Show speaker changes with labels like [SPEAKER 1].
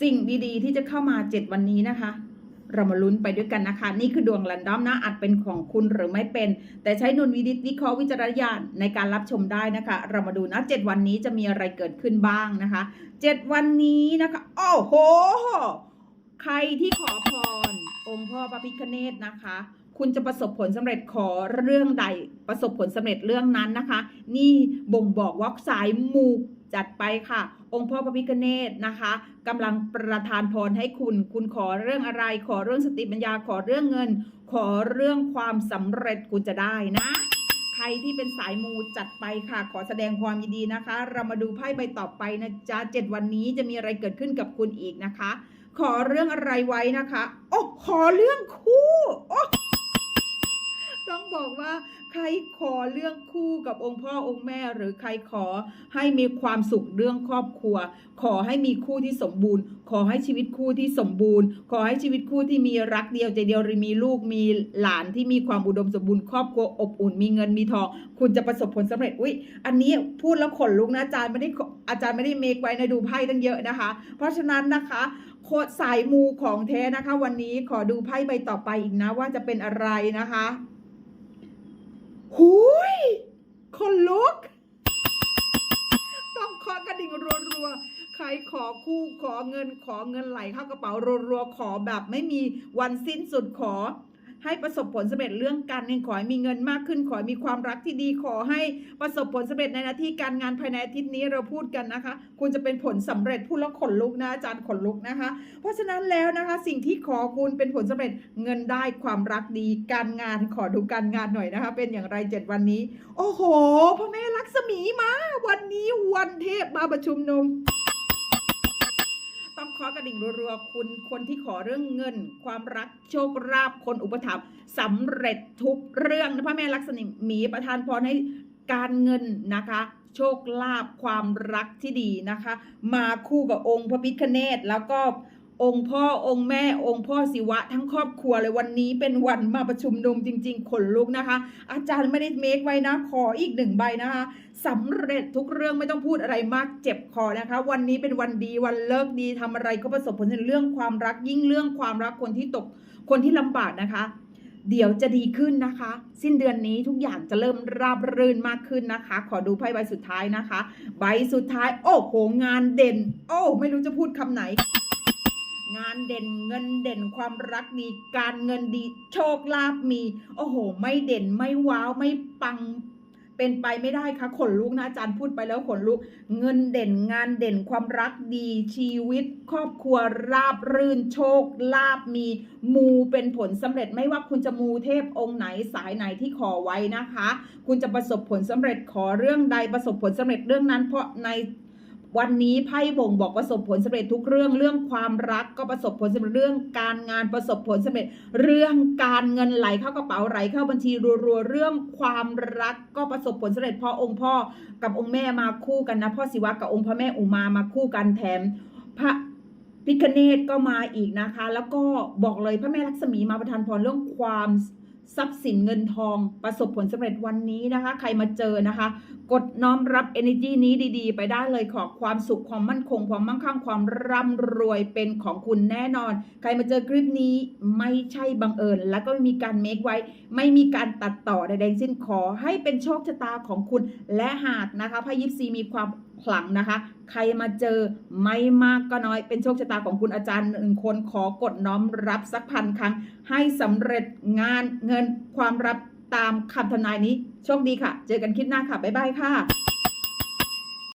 [SPEAKER 1] สิ่งดีๆ ที่จะเข้ามา 7 วันนี้นะคะ เรามาลุ้นไปด้วยกันนะคะ นี่คือดวงแรนดอมนะอาจเป็นของคุณหรือไม่เป็น แต่ใช้นุนวิดิตวิเคราะห์วิจารณญาณในการรับชมได้นะคะ เรามาดูนะ7วันนี้จะมีอะไรเกิดขึ้นบ้างนะคะ 7 วันนี้นะคะโอ้โห ใครที่ขอพร องค์พ่อพระพิฆเนศนะคะคุณจะประสบผลสำเร็จขอเรื่องใดประสบผลสำเร็จเรื่องนั้นนะคะ นี่บ่งบอกว่าสายมู จัดไปค่ะ องค์พ่อพระพิฆเนศนะคะกำลังประทานพรให้คุณ คุณขอเรื่องอะไร ขอเรื่องสติปัญญาขอเรื่องเงิน ขอเรื่องความสำเร็จคุณจะได้นะ ใครที่เป็นสายมูจัดไปค่ะ ขอแสดงความยินดีนะคะ เรามาดูไพ่ใบต่อไปนะจ๊ะเจ็ดวันนี้จะมีอะไรเกิดขึ้นกับคุณอีกนะคะ ขอเรื่องอะไรไว้นะคะ โอ้ขอเรื่องคู่โอ้ต้องบอกว่า ใครขอเรื่องคู่กับองค์พ่อองค์แม่ หรือใครขอให้มีความสุขเรื่องครอบครัว ขอให้มีคู่ที่สมบูรณ์ ขอให้ชีวิตคู่ที่สมบูรณ์ ขอให้ชีวิตคู่ที่มีรักเดียวใจเดียวหรือมีลูกมีหลานที่มีความอุดมสมบูรณ์ครอบครัวอบอุ่นมีเงินมีทอง คุณจะประสบผลสำเร็จอุ้ยอันนี้พูดแล้วขนลุกนะอาจารย์ไม่ได้อาจารย์ไม่ได้เมคไว้ในะดูไพ่ตั้งเยอะนะคะ เพราะฉะนั้นนะคะโคดสายมูของแท้นะคะ วันนี้ขอดูไพ่ใบต่อไปอีกนะว่าจะเป็นอะไรนะคะ หุยคนลุก ต้องขอกระดิ่งรัวๆ ใครขอคู่ขอเงินขอเงินไหลเข้ากระเป๋ารัวๆ ขอแบบไม่มีวันสิ้นสุดขอ ให้ประสบผลสำเร็จเรื่องการเงินขอให้มีเงินมากขึ้น ขอให้มีความรักที่ดีขอให้ประสบผลสำเร็จในหน้าที่การงานภายในอาทิตย์นี้เราพูดกันนะคะ คุณจะเป็นผลสำเร็จพูดแล้วขนลุกนะอาจารย์ขนลุกนะคะ เพราะฉะนั้นแล้วนะคะ สิ่งที่ขอคุณเป็นผลสำเร็จเงินได้ความรักดีการงานขอดูการงานหน่อยนะคะ เป็นอย่างไรเจ็ดวันนี้ โอ้โหพ่อแม่ลักษมีมา วันนี้วันเทพมาประชุมนม ต้องขอกระดิ่งรัวๆคุณคนที่ขอเรื่องเงิน ความรักโชคลาภคนอุปถัมภ์สำเร็จทุกเรื่องนะพระแม่ลักษมีประทานพรให้การเงินนะคะ โชคลาภความรักที่ดีนะคะ มาคู่กับองค์พระพิฆเนศแล้วก็ องค์พ่อองค์แม่องค์พ่อศิวะทั้งครอบครัวเลยวันนี้เป็นวันมาประชุมนุมจริง ๆ ขนลุกนะคะ อาจารย์ไม่ได้เมคไว้นะ ขออีกหนึ่งใบนะคะสำเร็จทุกเรื่องไม่ต้องพูดอะไรมากเจ็บคอนะคะ วันนี้เป็นวันดีวันเลิกดีทำอะไรก็ประสบผลในเรื่องความรักยิ่งเรื่องความรักคนที่ตกคนที่ลำบากนะคะ เดี๋ยวจะดีขึ้นนะคะ สิ้นเดือนนี้ทุกอย่างจะเริ่มราบรื่นมากขึ้นนะคะ ขอดูไพ่ใบสุดท้ายนะคะ ใบสุดท้าย โอ้โหงานเด่น โอ้ ไม่รู้จะพูดคำไหน งานเด่นเงินเด่นความรักดีการเงินดีโชคลาภมี โอ้โห ไม่เด่นไม่ว้าวไม่ปังเป็นไปไม่ได้ค่ะขนลุกนะอาจารย์พูดไปแล้วขนลุก เงินเด่นงานเด่นความรักดีชีวิต ครอบครัวราบรื่นโชคลาภมี มูเป็นผลสำเร็จไม่ว่าคุณจะมูเทพองค์ไหนสายไหนที่ขอไว้นะคะ คุณจะประสบผลสำเร็จขอเรื่องใดประสบผลสำเร็จเรื่องนั้น เพราะใน วันนี้ไพ่บ่งบอกประสบผลสำเร็จทุกเรื่องเรื่องความรักก็ประสบผลสำเร็จเรื่องการงานประสบผลสำเร็จ เรื่องการเงินไหลเข้ากระเป๋าไหลเข้าบัญชีรัวๆเรื่องความรักก็ประสบผลสำเร็จเพราะองค์พ่อกับองค์แม่มาคู่กันนะพ่อศิวะกับองค์พระแม่อุมามาคู่กันแถมพระพิคเนตก็มาอีกนะคะ แล้วก็บอกเลยพระแม่ลักษมีมาประทานพรเรื่องความทรัพย์สินเงินทองประสบผลสำเร็จวันนี้นะคะ ใครมาเจอนะคะกดน้อมรับ energy นี้ดีๆ ไปได้เลยขอความสุขความมั่นคง ความมั่งคั่งความร่ำรวยเป็นของคุณแน่นอน ใครมาเจอคลิปนี้ไม่ใช่บังเอิญ แล้วก็ไม่มีการเมคไว้ ไม่มีการตัดต่อใดๆสิ้นขอให้เป็นโชคชะตาของคุณ และหากนะคะพระยิปซีมีความขลังนะคะ ใครมาเจอไม่มากก็น้อย เป็นโชคชะตาของคุณอาจารย์หนึ่งคนขอกดน้อมรับสักพันครั้ง ให้สำเร็จงานเงินความรับตามคำทำนายนี้ โชคดีค่ะ เจอกันคลิปหน้าค่ะ บ๊ายบายค่ะ